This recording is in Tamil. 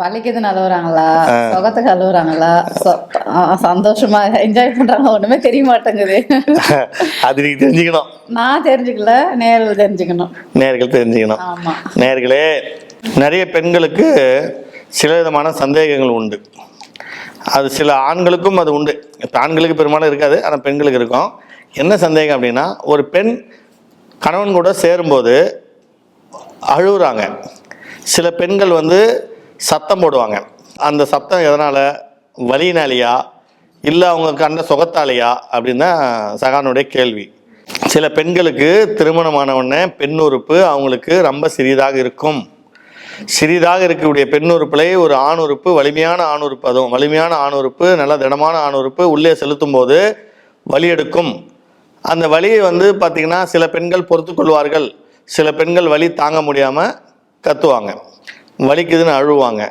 வலிக்குதுன்னு அழுவுறாங்களா? சுகத்துக்கு அழுவுறாங்களா? சந்தோஷமா என்ஜாய் பண்றாங்க ஒண்ணுமே தெரிய மாட்டேங்குது. அது நீங்க தெரிஞ்சுக்கணும். நான் தெரிஞ்சுக்கல நேரில் தெரிஞ்சுக்கணும். நேர்கள் தெரிஞ்சுக்கணும். நேர்களே நிறைய பெண்களுக்கு சில விதமான சந்தேகங்கள் உண்டு. அது சில ஆண்களுக்கும் அது உண்டு. ஆண்களுக்கு பெரும்பாலும் இருக்காது ஆனால் பெண்களுக்கு இருக்கும். என்ன சந்தேகம் அப்படின்னா ஒரு பெண் கணவன் கூட சேரும்போது அழுகுறாங்க சில பெண்கள் வந்து சத்தம் போடுவாங்க. அந்த சத்தம் எதனால்? வலியினாலேயா? இல்லை அவங்க கண்ட சுகத்தாலேயா? அப்படின்னு தான் சகானுடைய கேள்வி. சில பெண்களுக்கு திருமணமான உடனே பெண் உறுப்பு அவங்களுக்கு ரொம்ப சிறிதாக இருக்கும். சிறிதாக இருக்கக்கூடிய பெண் உறுப்பிலே ஒரு ஆண் உறுப்பு வலிமையான ஆண் உறுப்பு அதுவும் வலிமையான ஆண் உறுப்பு நல்ல திடமான ஆண் உறுப்பு உள்ளே செலுத்தும் போது வலி எடுக்கும். அந்த வலியை வந்து பார்த்திங்கன்னா சில பெண்கள் பொறுத்து கொள்வார்கள். சில பெண்கள் வலி தாங்க முடியாமல் கத்துவாங்க. வலிக்குதுன்னு அழுவாங்க.